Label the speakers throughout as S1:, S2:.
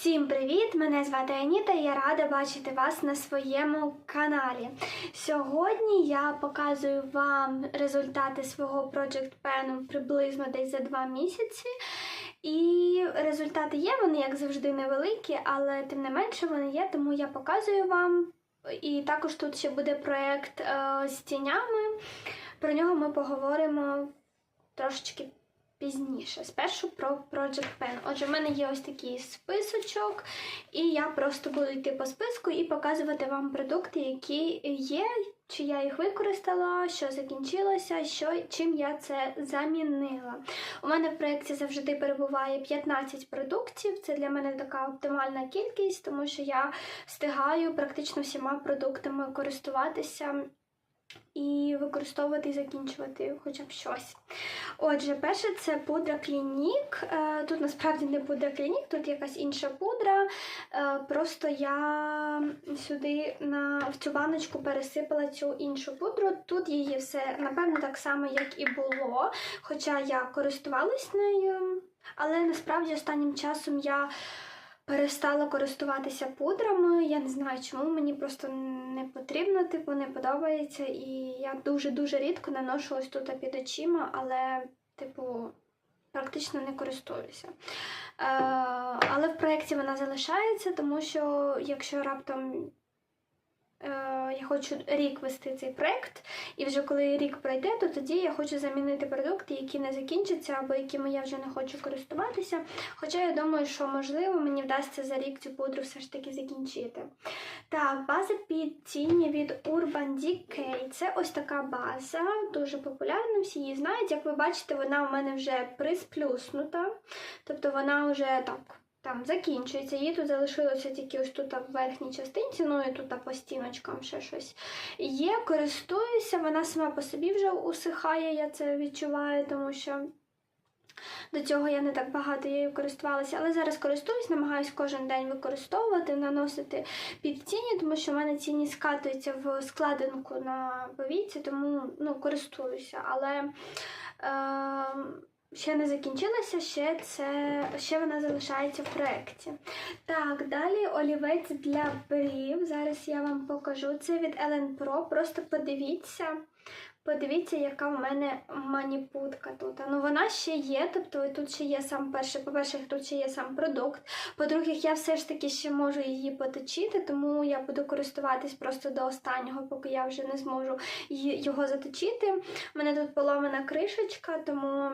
S1: Всім привіт! Мене звати Аніта і я рада бачити вас на своєму каналі. Сьогодні я показую вам результати свого Project Pen приблизно десь за два місяці. І результати є, вони, як завжди, невеликі, але тим не менше вони є, тому я показую вам. І також тут ще буде проєкт е, з тінями. Про нього ми поговоримо трошечки пізніше. Спершу про Project Pen. Отже, в мене є ось такий списочок, і я просто буду йти по списку і показувати вам продукти, які є, чи я їх використала, що закінчилося, що, чим я це замінила. У мене в проєкті завжди перебуває 15 продуктів. Це для мене така оптимальна кількість, тому що я встигаю практично всіма продуктами користуватися. І використовувати і закінчувати хоча б щось. Отже, перше це пудра Клінік. Е, Тут насправді не пудра Клінік, тут якась інша пудра. Е, Просто я сюди на в цю баночку пересипала цю іншу пудру. Тут її все, напевно, так само, як і було. Хоча я користувалась нею, але насправді останнім часом я. Перестала користуватися пудрами. Я не знаю, чому мені просто не потрібно, типу, не подобається. І я дуже-дуже рідко наношу ось тут під очима, але, типу, практично не користуюся. Е, але в проєкті вона залишається, тому що якщо раптом я хочу рік вести цей проєкт, і вже коли рік пройде, то тоді я хочу замінити продукти, які не закінчаться, або якими я вже не хочу користуватися. Хоча я думаю, що можливо мені вдасться за рік цю пудру все ж таки закінчити. Так, база під тіні від Urban Decay. Це ось така база, дуже популярна, всі її знають. Як ви бачите, вона у мене вже присплюснута, тобто вона вже так. Там закінчується, її тут залишилося тільки ось тут в верхній частинці, ну і тут по стіночкам ще щось є. Користуюся, вона сама по собі вже усихає, я це відчуваю, тому що до цього я не так багато її користувалася, але зараз користуюсь, намагаюся кожен день використовувати, наносити під тіні, тому що в мене тіні скатуються в складинку на повіці, тому ну, користуюся. Але е, ще не закінчилася, ще це ще вона залишається в проєкті. Так, далі олівець для брів. Зараз я вам покажу. Це від Ellen Pro. Просто подивіться. Подивіться, яка в мене маніпутка тут. Ну вона ще є, тобто тут ще є сам перший, по-перше, тут ще є сам продукт. По-друге, я все ж таки ще можу її поточити, тому я буду користуватись просто до останнього, поки я вже не зможу його заточити. У мене тут поломана кришечка, тому.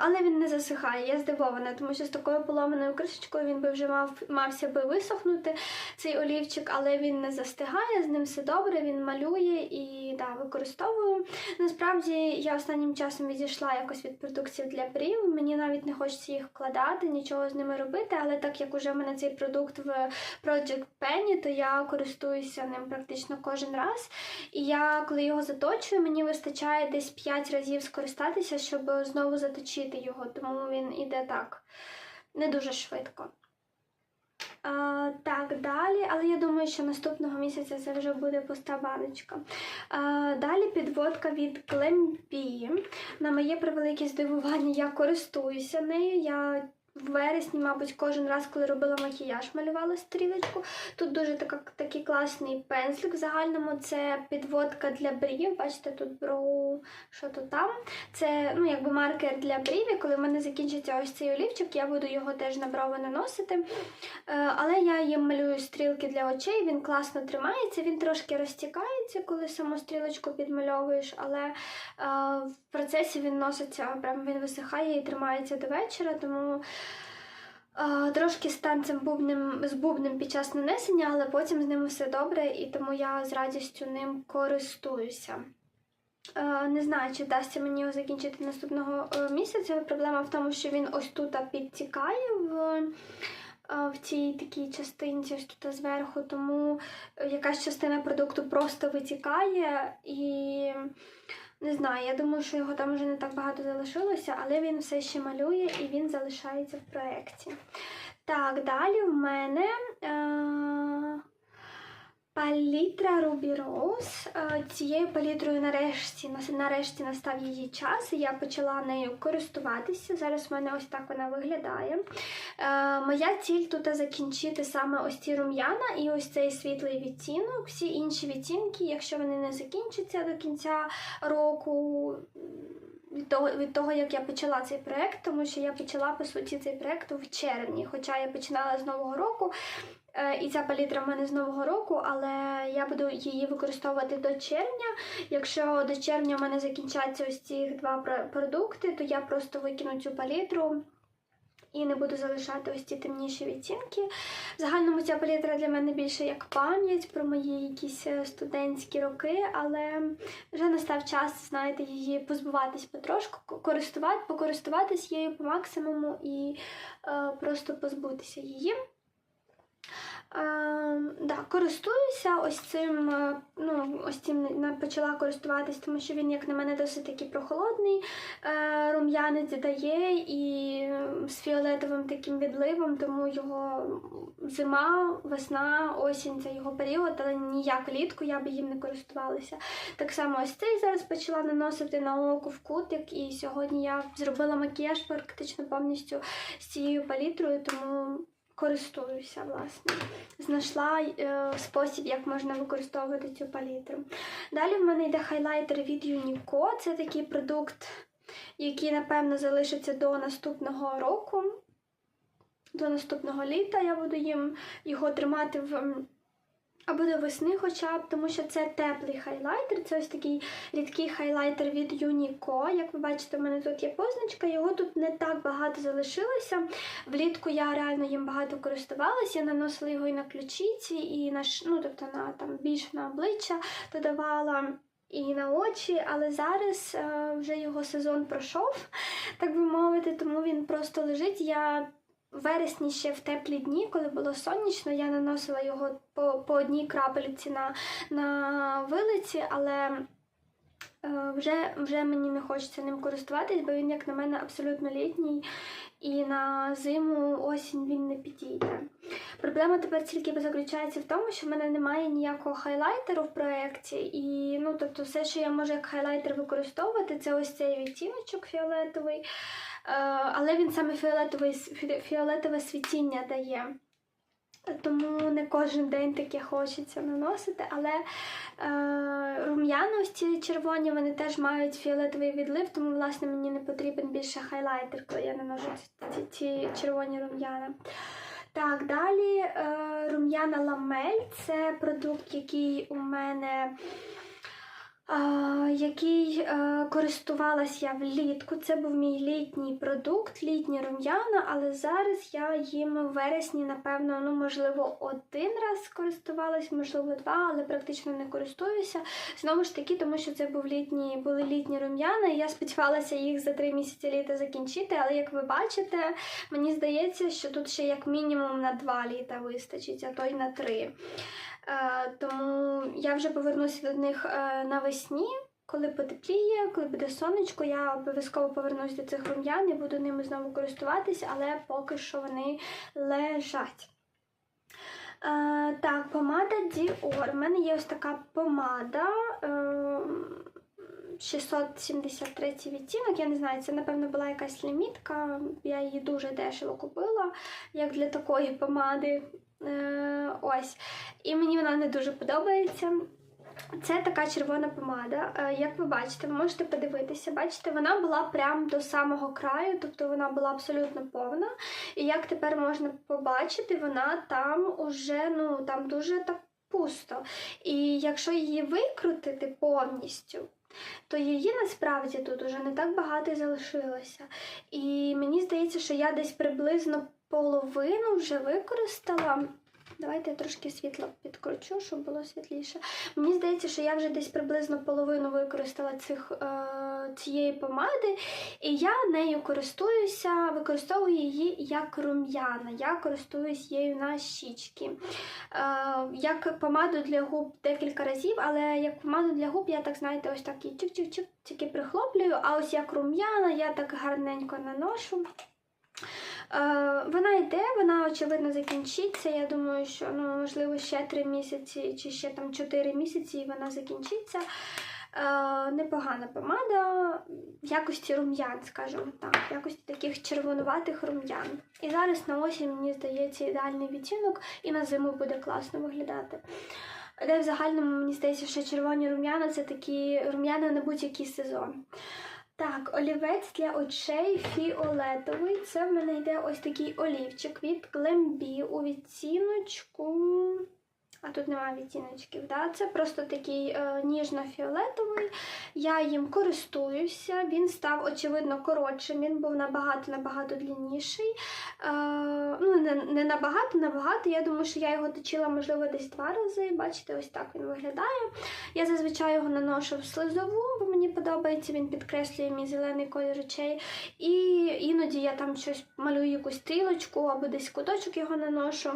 S1: Але він не засихає, я здивована, тому що з такою поломаною кришечкою він би вже мав мався би висохнути цей олівчик, але він не застигає, з ним все добре, він малює і да, використовую. Насправді я останнім часом відійшла якось від продуктів для брів. Мені навіть не хочеться їх вкладати, нічого з ними робити, але так як уже в мене цей продукт в Project Penny, то я користуюся ним практично кожен раз. І я, коли його заточую, мені вистачає десь 5 разів скористатися, щоб знову заточити точити його, тому він іде так, не дуже швидко. А, Так, далі, але я думаю, що наступного місяця це вже буде пуста баночка. А, Далі підводка від Glambi. На моє превелике здивування, я користуюся нею. Я в вересні, мабуть, кожен раз, коли робила макіяж, малювала стрілочку. Тут дуже така, такий класний пензлик. В загальному це підводка для брів. Бачите, тут броу, що тут там. Це ну, якби маркер для брів. І коли в мене закінчиться ось цей олівчик, я буду його теж на брови наносити. Е, але я їм малюю стрілки для очей, він класно тримається, він трошки розтікається, коли саму стрілочку підмальовуєш, але е, в процесі він носиться, прям він висихає і тримається до вечора. тому Трошки з танцем бубним, з бубним під час нанесення, але потім з ним все добре, і тому я з радістю ним користуюся. Не знаю, чи вдасться мені його закінчити наступного е, місяця. Проблема в тому, що він ось тут підтікає в в цій такій частинці, ось тут зверху, тому якась частина продукту просто витікає і. Не знаю, я думаю, що його там вже не так багато залишилося, але він все ще малює і він залишається в проєкті. Так, далі в мене е- Палітра Ruby Rose. Е, Цією палітрою нарешті, нарешті настав її час, і я почала нею користуватися. Зараз в мене ось так вона виглядає. Е, Моя ціль тут закінчити саме ось ці рум'яна і ось цей світлий відтінок. Всі інші відтінки, якщо вони не закінчаться до кінця року. Від того, від того, як я почала цей проект, тому що я почала по суті цей проект в червні. Хоча я починала з нового року, І ця палітра в мене з нового року, але я буду її використовувати до червня. Якщо до червня в мене закінчаться ось ці два продукти, то я просто викину цю палітру і не буду залишати ось ці темніші відтінки. В загальному ця палітра для мене більше як пам'ять про мої якісь е, студентські роки, але вже настав час, знаєте, її позбуватись потрошку, користувати, покористуватись її по максимуму і е, просто позбутися її. Е, да, користуюся ось цим, е, ну, ось цим почала користуватись, тому що він, як на мене, досить такий прохолодний. Е, рум'янець дає і е, з фіолетовим таким відливом, тому його зима, весна, осінь це його період, але ніяк влітку я б їм не користувалася. Так само ось цей зараз почала наносити на око в кутик, і сьогодні я зробила макіяж практично повністю з цією палітрою, тому користуюся, власне. Знайшла е, спосіб, як можна використовувати цю палітру. Далі в мене йде хайлайтер від Unico. Це такий продукт, який, напевно, залишиться до наступного року. До наступного літа я буду їм його тримати в. Або до весни хоча б, тому що це теплий хайлайтер. Це ось такий рідкий хайлайтер від Unico. Як ви бачите, в мене тут є позначка, його тут не так багато залишилося. Влітку я реально їм багато користувалася, я наносила його і на ключиці, і на ну, тобто на там більше на обличчя додавала. І на очі, але зараз е, вже його сезон пройшов, так би мовити, тому він просто лежить. Я вересні ще в теплі дні, коли було сонячно, я наносила його по, по одній крапельці на, на вилиці, але е, вже, вже мені не хочеться ним користуватись, бо він, як на мене, абсолютно літній, і на зиму осінь він не підійде. Проблема тепер тільки заключається в тому, що в мене немає ніякого хайлайтеру в проєкті, і ну, тобто, все, що я можу як хайлайтер використовувати, це ось цей відтіночок фіолетовий. Е, але він саме фіолетовий, фі- фіолетове світіння дає. Тому не кожен день таке хочеться наносити, але е, рум'яна червоні вони теж мають фіолетовий відлив, тому власне мені не потрібен більше хайлайтер, коли я наношу ці, ці червоні рум'яна. Так, далі е, рум'яна ламель це продукт, який у мене. Який е, користувалась я влітку. Це був мій літній продукт, літні рум'яна, але зараз я їм в вересні, напевно, ну, можливо, один раз користувалась, можливо, два, але практично не користуюся. Знову ж таки, тому що це був літні, були літні рум'яна, і я сподівалася їх за три місяці літа закінчити, але як ви бачите, мені здається, що тут ще як мінімум на два літа вистачить, а то й на три. Е, тому я вже повернуся до них е, навесні, коли потепліє, коли буде сонечко, я обов'язково повернусь до цих рум'ян і буду ними знову користуватися, але поки що вони лежать. Е, так, помада Dior. У мене є ось така помада. Е, 673 відтінок, я не знаю, це, напевно, була якась лімітка. Я її дуже дешево купила, як для такої помади. Е, ось. І мені вона не дуже подобається. Це така червона помада. Е, Як ви бачите, ви можете подивитися. Бачите, вона була прямо до самого краю, тобто вона була абсолютно повна. І як тепер можна побачити, вона там уже ну, там дуже так пусто. І якщо її викрутити повністю, то її насправді тут уже не так багато залишилося. І мені здається, що я десь приблизно половину вже використала. Давайте я трошки світло підкручу, щоб було світліше. Мені здається, що я вже десь приблизно половину використала цих, е, цієї помади, і я нею користуюся, використовую її як рум'яна. Я користуюсь її на щічки. Е, як помаду для губ декілька разів, але як помаду для губ я так, знаєте, ось так її чик-чик-чик тільки прихлоплюю, а ось як рум'яна я так гарненько наношу. Вона йде, вона очевидно закінчиться. Я думаю, що ну, можливо ще 3 місяці чи ще там 4 місяці і вона закінчиться. Е, непогана помада в якості рум'ян, скажімо так, в якості таких червонуватих рум'ян. І зараз на осінь, мені здається, ідеальний відтінок, і на зиму буде класно виглядати. Але в загальному мені здається, що червоні рум'яна це такі рум'яна на будь-який сезон. Так, олівець для очей фіолетовий. Це в мене йде ось такий олівчик від Glambi у відтіночку. А тут немає відтіночків. Да? Це просто такий е, ніжно-фіолетовий. Я їм користуюся. Він став, очевидно, коротшим. Він був набагато-набагато длинніший. Е, ну, не, не набагато, набагато. Я думаю, що я його точила, можливо, десь два рази. Бачите, ось так він виглядає. Я зазвичай його наношу в слизову, бо мені подобається, він підкреслює мій зелений колір очей. І іноді я там щось малюю якусь стрілочку або десь куточок його наношу.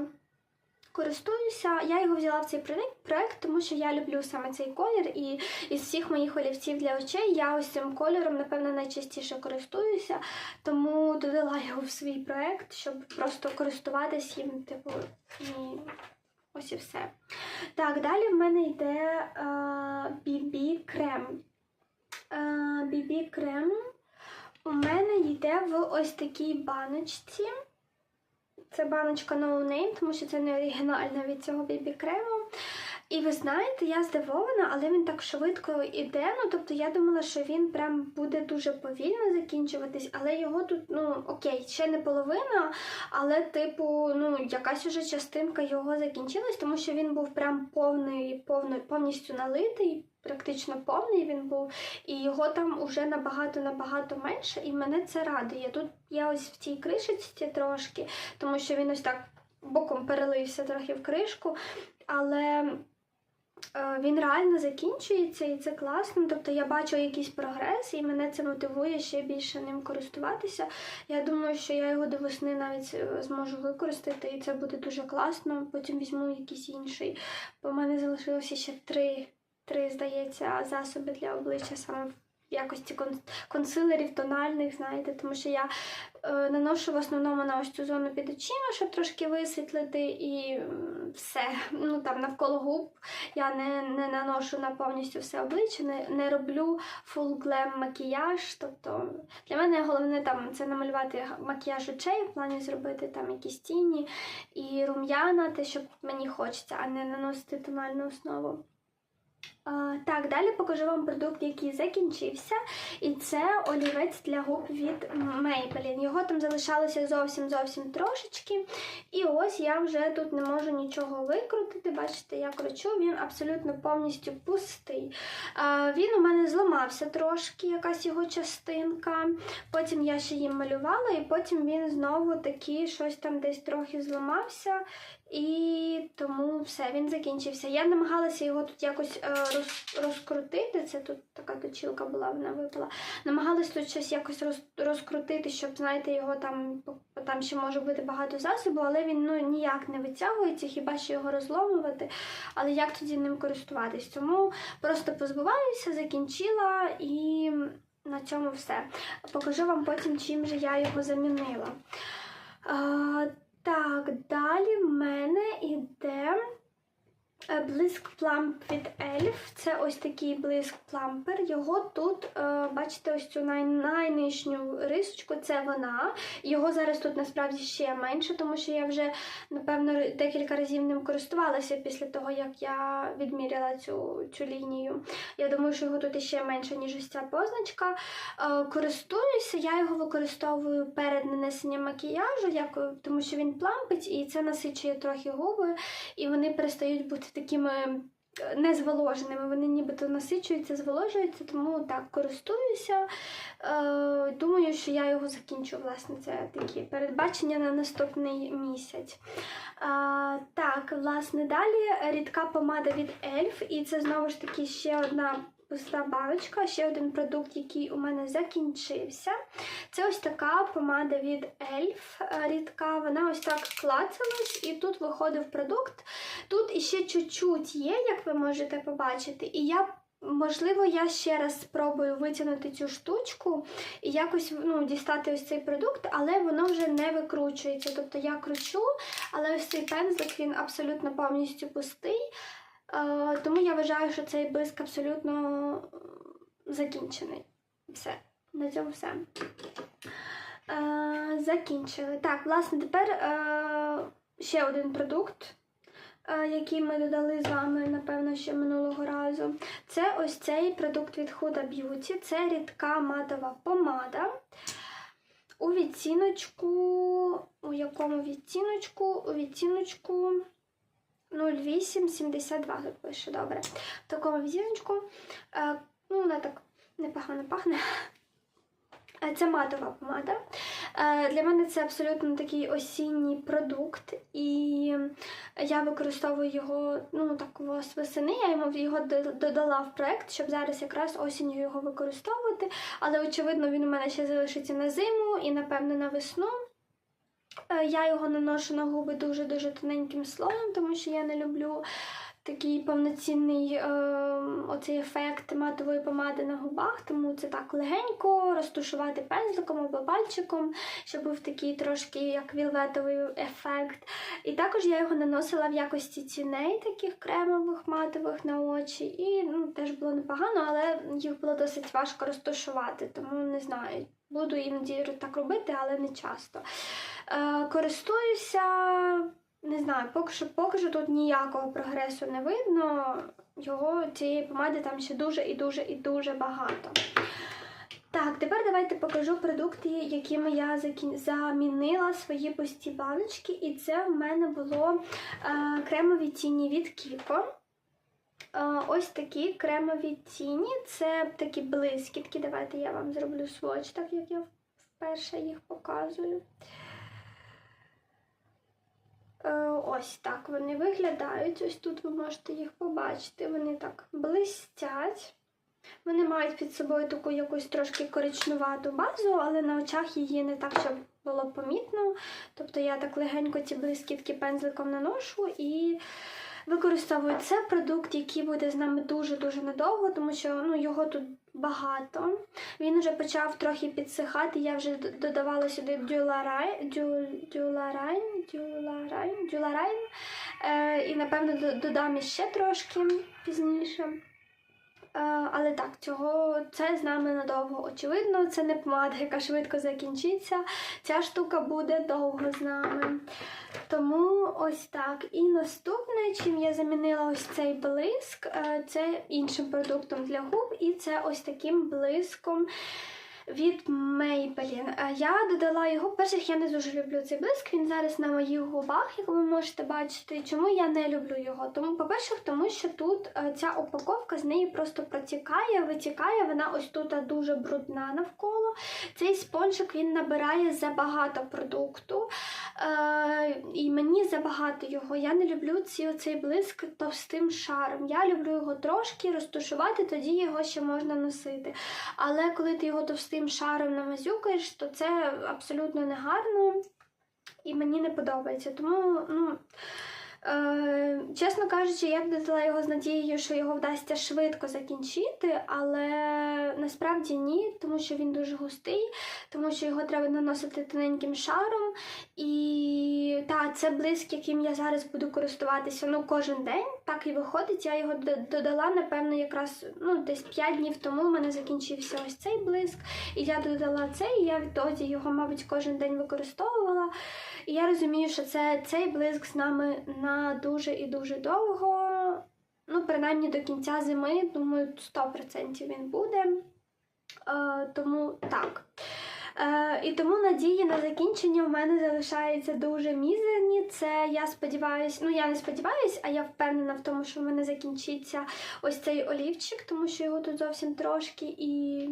S1: Користуюся, я його взяла в цей проект, тому що я люблю саме цей колір, і із всіх моїх олівців для очей я ось цим кольором, напевно, найчастіше користуюся, тому додала його в свій проект, щоб просто користуватись їм, типу, і ось і все. Так, далі в мене йде BB крем. BB крем у мене йде в ось такій баночці. Це баночка No Name, тому що це не оригінальна від цього бібі крему. І ви знаєте, я здивована, але він так швидко іде. Ну, тобто я думала, що він прям буде дуже повільно закінчуватись, але його тут, ну окей, ще не половина, але, типу, ну, якась уже частинка його закінчилась, тому що він був прям повний, повний повністю налитий. Практично повний він був, і його там уже набагато-набагато менше, і мене це радує. Тут я ось в цій кришечці трошки, тому що він ось так боком перелився трохи в кришку, але е, він реально закінчується і це класно. Тобто я бачу якийсь прогрес, і мене це мотивує ще більше ним користуватися. Я думаю, що я його до весни навіть е, зможу використати, і це буде дуже класно. Потім візьму якийсь інший. Бо в мене залишилося ще три три, здається, засоби для обличчя саме в якості консилерів, тональних, знаєте, тому що я е, наношу в основному на ось цю зону під очима, щоб трошки висвітлити, і все. Ну там навколо губ я не не наношу на повністю все обличчя, не не роблю full glam макіяж. Тобто для мене головне там це намалювати макіяж очей, в плані зробити там якісь тіні і рум'яна, те, що мені хочеться, а не наносити тональну основу. Так, далі покажу вам продукт, який закінчився. І це олівець для губ від Maybelline. Його там залишалося зовсім-зовсім трошечки. І ось я вже тут не можу нічого викрутити. Бачите, я кручу, він абсолютно повністю пустий. Він у мене зламався трошки, якась його частинка. Потім я ще їм малювала, і потім він знову такий щось там десь трохи зламався. І тому все, він закінчився. Я намагалася його тут якось е, розкрутити. Це тут така точілка була, вона випала. Намагалася тут щось якось роз, розкрутити, щоб, знаєте, його там там ще може бути багато засобу, але він ну, ніяк не витягується, хіба що його розломувати. Але як тоді ним користуватись? Тому просто позбуваюся, закінчила і на цьому все. Покажу вам потім, чим же я його замінила. А, так, далі в мене іде блиск пламп від Elf. Це ось такий блиск плампер. Його тут, е, бачите, ось цю най найнижню рисочку, це вона. Його зараз тут насправді ще менше, тому що я вже, напевно, декілька разів ним користувалася після того, як я відміряла цю цю лінію. Я думаю, що його тут ще менше, ніж ось ця позначка. Е, користуюся, я його використовую перед нанесенням макіяжу, як, тому що він плампить і це насичує трохи губи, і вони перестають бути такими незволоженими. Вони нібито насичуються, зволожуються, тому так користуюся. Е, Думаю, що я його закінчу. Власне, це такі передбачення на наступний місяць. Е, так, власне, далі рідка помада від Ельф, і це знову ж таки ще одна пуста баночка, ще один продукт, який у мене закінчився. Це ось така помада від Elf рідка. Вона ось так клацалась, і тут виходив продукт. Тут іще чуть-чуть є, як ви можете побачити. І я Можливо, я ще раз спробую витягнути цю штучку і якось ну, дістати ось цей продукт, але воно вже не викручується. Тобто я кручу, але ось цей пензлик він абсолютно повністю пустий. Тому я вважаю, що цей блиск абсолютно закінчений. Все, на цьому все. Закінчили. Так, власне, тепер е, ще один продукт, е, який ми додали з вами, напевно, ще минулого разу. Це ось цей продукт від Huda Beauty. Це рідка матова помада. У відтіночку, у якому відтіночку? У відтіночку 0872 тут пише, добре. В такому відтіночку, е, ну, вона так непогано пахне. Е, Це матова помада. Е, Для мене це абсолютно такий осінній продукт, і я використовую його ну так ось восени. Я йому його додала в проект, щоб зараз якраз осінню його використовувати. Але очевидно, він у мене ще залишиться на зиму і напевно на весну. Е, Я його наношу на губи дуже-дуже тоненьким слоєм, тому що я не люблю такий повноцінний е, оцей ефект матової помади на губах, тому це так легенько розтушувати пензликом або пальчиком, щоб був такий трошки як вілветовий ефект. І також я його наносила в якості ціней таких кремових матових на очі, і ну, теж було непогано, але їх було досить важко розтушувати, тому не знаю. Буду іноді так робити, але не часто. Е, користуюся, не знаю, поки що, поки що тут ніякого прогресу не видно. Його цієї помади там ще дуже і дуже і дуже багато. Так, тепер давайте покажу продукти, якими я замінила свої пусті баночки. І це в мене було е, кремові тіні від Kiko. Ось такі кремові тіні. Це такі блискітки. Давайте я вам зроблю сводч, так як я вперше їх показую. Е, Ось так вони виглядають. Ось тут ви можете їх побачити. Вони так блистять. Вони мають під собою таку якусь трошки коричнувату базу, але на очах її не так, щоб було помітно. Тобто я так легенько ці блискітки пензликом наношу і використовую це продукт, який буде з нами дуже-дуже надовго, тому що ну, його тут багато. Він вже почав трохи підсихати. Я вже додавала сюди дюларай, дю, дюларайн, дюларайн, дюларайн. Е, і напевно додам іще трошки пізніше. Е, але так, цього це з нами надовго. Очевидно, це не помада, яка швидко закінчиться. Ця штука буде довго з нами. Тому ось так. І наступне, чим я замінила ось цей блиск, е, це іншим продуктом для губ, і це ось таким блиском. Від Maybelline. Я додала його. Перших я не дуже люблю цей блиск. Він зараз на моїх губах, як ви можете бачити. Чому я не люблю його? Тому, по-перше, тому що тут е, ця упаковка з неї просто протікає, витікає. Вона ось тут дуже брудна навколо. Цей спонжик він набирає забагато продукту. Е, і мені забагато його. Я не люблю ці, оцей блиск товстим шаром. Я люблю його трошки розтушувати, тоді його ще можна носити. Але коли ти його товстим шаром намазюкаєш, то це абсолютно негарно і мені не подобається. Тому, ну. Е, чесно кажучи, я б додала його з надією, що його вдасться швидко закінчити, але насправді ні, тому що він дуже густий, тому що його треба наносити тоненьким шаром. І та, це блиск, яким я зараз буду користуватися ну, кожен день. Так і виходить. Я його додала, напевно, якраз ну, десь 5 днів тому у мене закінчився ось цей блиск. І я додала цей, і я відтоді його, мабуть, кожен день використовувала. І я розумію, що це цей блиск з нами на дуже і дуже довго. Ну, принаймні до кінця зими, думаю, 100% він буде. Е, тому так. Е, і тому надії на закінчення в мене залишаються дуже мізерні. Це я сподіваюся, ну я не сподіваюся, а я впевнена в тому, що в мене закінчиться ось цей олівчик, тому що його тут зовсім трошки і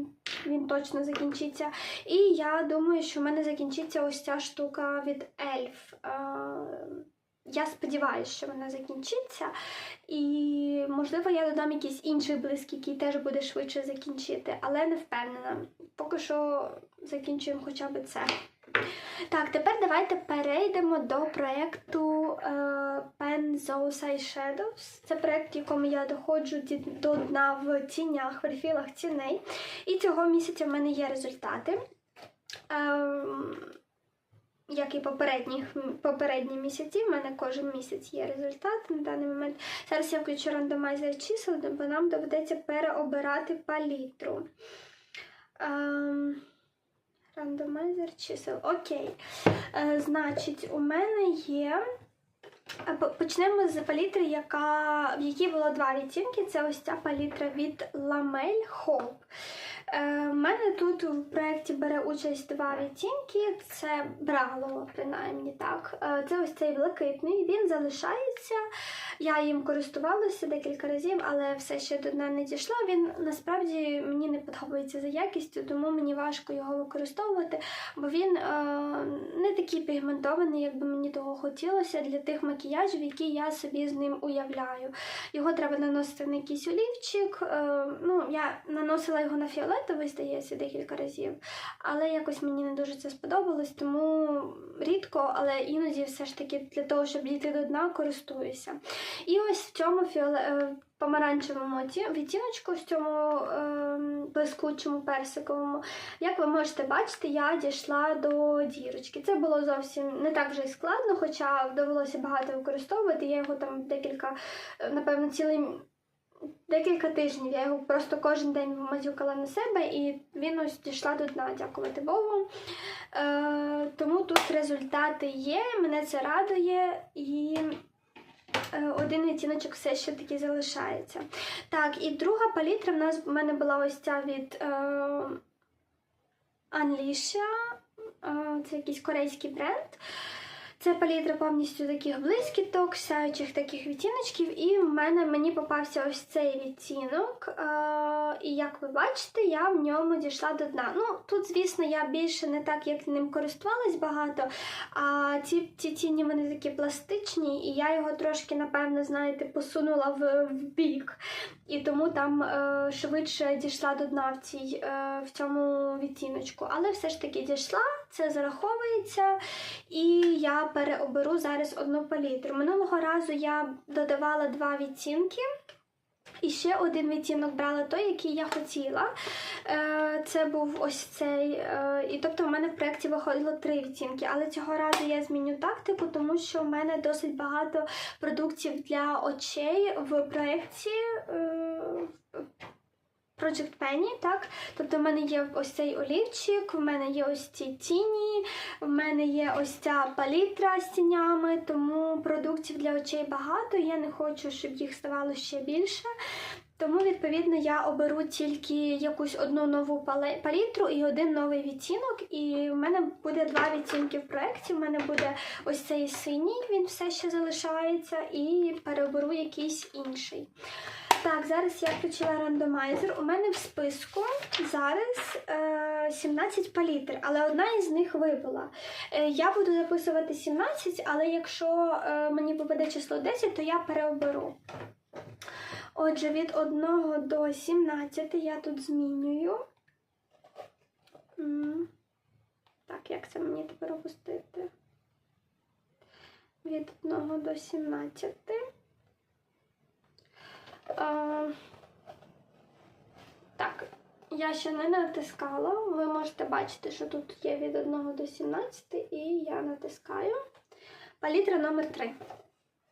S1: він точно закінчиться. І я думаю, що в мене закінчиться ось ця штука від Ельф. Я сподіваюся, що вона закінчиться, і можливо я додам якийсь інший блиск, який теж буде швидше закінчити, але не впевнена. Поки що закінчуємо хоча б це. Так, тепер давайте перейдемо до проєкту е, Pen Zousai Shadows. Це проєкт, в якому я доходжу до дна в тінях, в рефілах тіней. І цього місяця в мене є результати. Ем, як і попередніх, попередні місяці, в мене кожен місяць є результат на даний момент. Зараз я включу рандомайзер чисел, бо нам доведеться переобирати палітру. Ем, рандомайзер чисел. Окей. Е, значить, у мене є. е, Почнемо з палітри, яка, в якій було два відтінки. Це ось ця палітра від Lamel Hope. Е, У мене тут в проєкті бере участь два відтінки. Це брало, принаймні так. Е, Це ось цей блакитний, він залишається. Я їм користувалася декілька разів, але все ще до дна не дійшла. Він насправді мені не подобається за якістю, тому мені важко його використовувати, бо він е, не такий пігментований, як би мені того хотілося для тих макіяжів, які я собі з ним уявляю. Його треба наносити на якийсь олівчик. Е, ну, я наносила його на фіолетовий, здається, декілька разів, але якось мені не дуже це сподобалось, тому рідко, але іноді все ж таки для того, щоб дійти до дна, користуюся. І ось в цьому фіоле... е, помаранчевому відтіночку, в цьому е, блискучому персиковому, як ви можете бачити, я дійшла до дірочки. Це було зовсім не так вже й складно, хоча довелося багато використовувати. Я його там декілька, е, напевно, цілий. Декілька тижнів я його просто кожен день мазюкала на себе, і він ось дійшла до дна, дякувати Богу. Е, тому тут результати є, мене це радує, і е, один відтіночок все ще таки залишається. Так, і друга палітра в нас в мене була ось ця від е, Unleasha, е, це якийсь корейський бренд. Це палітра повністю таких блискіток, сяючих таких відтіночків, і в мене мені попався ось цей відтінок. Е, і як ви бачите, я в ньому дійшла до дна. Ну, тут, звісно, я більше не так, як ним користувалась багато, а ці, ці тіні вони такі пластичні, і я його трошки, напевно, знаєте, посунула в, в бік. І тому там е, швидше дійшла до дна в, цій, е, в цьому відтіночку. Але все ж таки дійшла, це зараховується. І я переоберу зараз одну палітру. Минулого разу я додавала два відтінки. І ще один відтінок брала той, який я хотіла. Е, Це був ось цей. е, І тобто в мене в проєкті виходило три відтінки. Але цього разу я зміню тактику, тому що в мене досить багато продуктів для очей в проєкті. Project Penny, так? Тобто в мене є ось цей олівчик, в мене є ось ці тіні, в мене є ось ця палітра з тінями, тому продуктів для очей багато. Я не хочу, щоб їх ставало ще більше. Тому, відповідно, я оберу тільки якусь одну нову палітру і один новий відтінок. І в мене буде два відтінки в проєкті. В мене буде ось цей синій, він все ще залишається, і переоберу якийсь інший. Так, зараз я включила рандомайзер. У мене в списку зараз е, 17 палітр, але одна із них випала. Е, я буду записувати 17, але якщо е, мені попаде число 10, то я переоберу. Отже, від 1 до 17 я тут змінюю. Так, як це мені тепер опустити? Від 1 до 17. Е, Так, я ще не натискала. Ви можете бачити, що тут є від 1 до 17, і я натискаю. Палітра номер 3.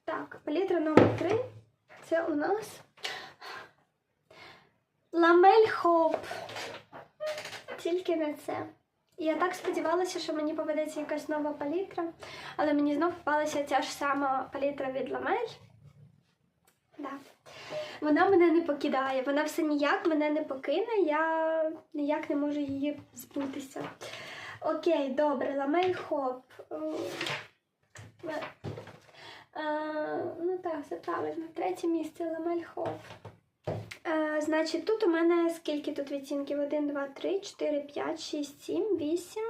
S1: Так, палітра номер 3 це у нас Ламель Хоп. Тільки не це. Я так сподівалася, що мені попадеться якась нова палітра, але мені знов попалася ця ж сама палітра від Ламель. Да. Вона мене не покидає, вона все ніяк мене не покине, я ніяк не можу її збутися. Окей, добре, ламель хоп. Е, е, Ну так, все правильно. Третє місце ламель хоп. Е, значить, тут у мене скільки тут відтінків? 1, 2, 3, 4, 5, 6, 7, 8.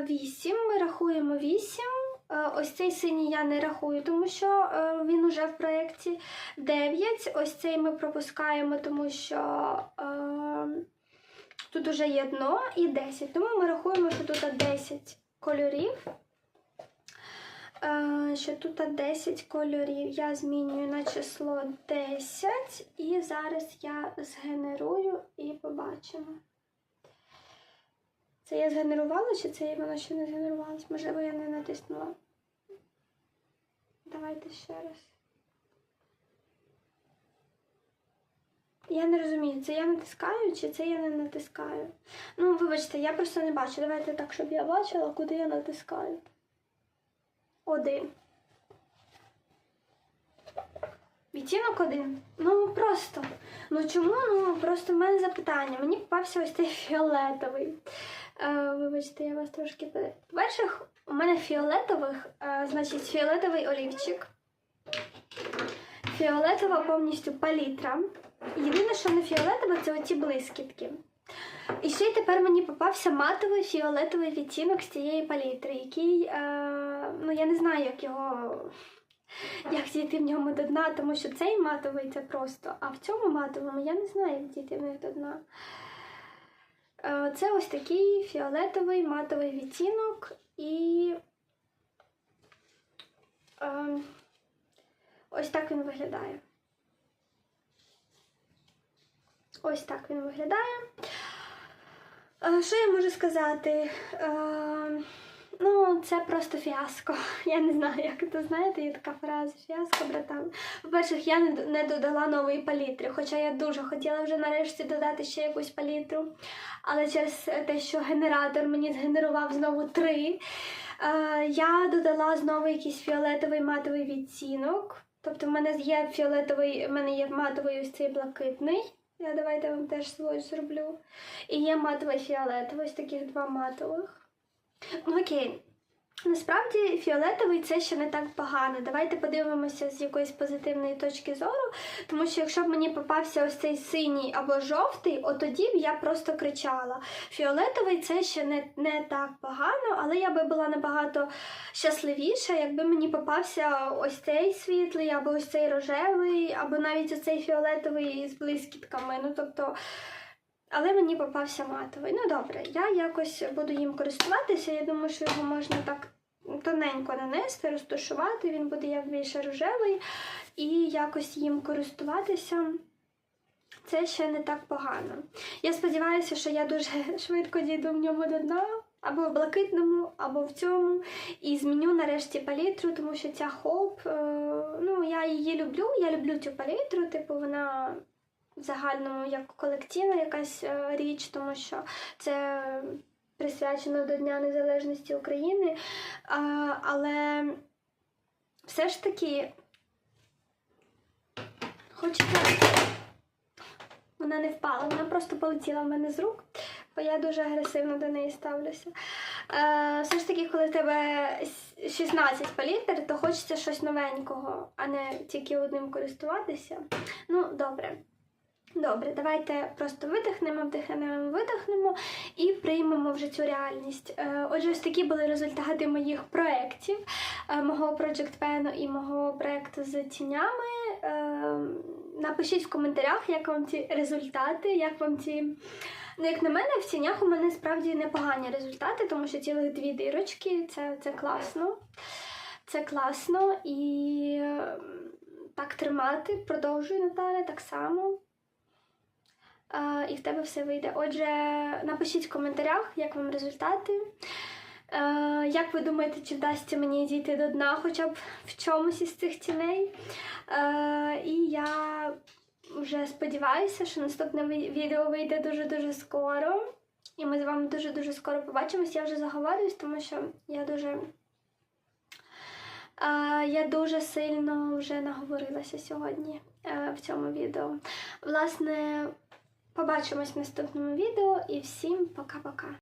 S1: 8. Ми рахуємо 8. Е, Ось цей синій я не рахую, тому що е, він уже в проєкті 9. Ось цей ми пропускаємо, тому що е, Тут уже є дно і 10. Тому ми рахуємо, що тут 10 кольорів. Що тут 10 кольорів. Я змінюю на число 10. І зараз я згенерую і побачимо. Це я згенерувала, чи це воно ще не згенерувалось? Можливо, я не натиснула. Давайте ще раз. Я не розумію, це я натискаю, чи це я не натискаю. Ну, вибачте, я просто не бачу. Давайте так, щоб я бачила, куди я натискаю. Один. Відтінок один. Ну просто. Ну чому? Ну просто в мене запитання. Мені попався ось цей фіолетовий. Е, вибачте, я вас трошки По-перше, у мене фіолетових, е, значить, фіолетовий олівчик. Фіолетова повністю палітра. Єдине, що не фіолетове, це оці блискітки. І ще й тепер мені попався матовий фіолетовий відтінок з цієї палітри, який, е, ну я не знаю, як його. Як дійти в ньому до дна, тому що цей матовий це просто, а в цьому матовому я не знаю, як дійти в них до дна. Е, Це ось такий фіолетовий матовий відтінок і е, ось так він виглядає. Ось так він виглядає. Е, Що я можу сказати? Ну, це просто фіаско. Я не знаю, як це знаєте, є така фраза фіаско, братан. По-перше, я не, додала нової палітри, хоча я дуже хотіла вже нарешті додати ще якусь палітру. Але через те, що генератор мені згенерував знову три, е, я додала знову якийсь фіолетовий матовий відтінок. Тобто в мене є фіолетовий, в мене є матовий ось цей блакитний. Я давайте вам теж свій зроблю. І є матовий фіолетовий, ось таких два матових. Ну окей. Насправді фіолетовий це ще не так погано. Давайте подивимося з якоїсь позитивної точки зору. Тому що якщо б мені попався ось цей синій або жовтий, от тоді б я просто кричала. Фіолетовий це ще не, не так погано, але я би була набагато щасливіша, якби мені попався ось цей світлий, або ось цей рожевий, або навіть оцей фіолетовий з блискітками. Ну тобто. Але мені попався матовий. Ну добре, я якось буду їм користуватися. Я думаю, що його можна так тоненько нанести, розташувати. Він буде як більше рожевий, і якось їм користуватися. Це ще не так погано. Я сподіваюся, що я дуже швидко дійду в ньому до дна, або в блакитному, або в цьому. І зміню нарешті палітру, тому що ця хоп, е, ну я її люблю. Я люблю цю палітру, типу, вона в загальному як колекційна якась е, річ, тому що це присвячено до Дня Незалежності України. Але все ж таки хочеться. Вона не впала, вона просто полетіла в мене з рук, бо я дуже агресивно до неї ставлюся. Е, все ж таки, коли тебе 16 палітр, то хочеться щось новенького, а не тільки одним користуватися. Ну, добре. Добре, давайте просто видихнемо, вдихнемо, видихнемо і приймемо вже цю реальність. Е, Отже, ось такі були результати моїх проєктів, е, мого Project Pen і мого проєкту з тінями. Е, Напишіть в коментарях, як вам ці результати, як вам ці. Ну, як на мене, в тінях у мене справді непогані результати, тому що цілих дві дирочки це, це класно. Це класно і е, так тримати. Продовжуй, Наталя, так само. І в тебе все вийде. Отже, напишіть в коментарях, як вам результати. Як ви думаєте, чи вдасться мені дійти до дна хоча б в чомусь із цих тіней? І я вже сподіваюся, що наступне відео вийде дуже-дуже скоро. І ми з вами дуже-дуже скоро побачимось. Я вже заговорююсь, тому що я дуже. Я дуже сильно вже наговорилася сьогодні е, в цьому відео. Власне, побачимось в наступному відео і всім пока-пока.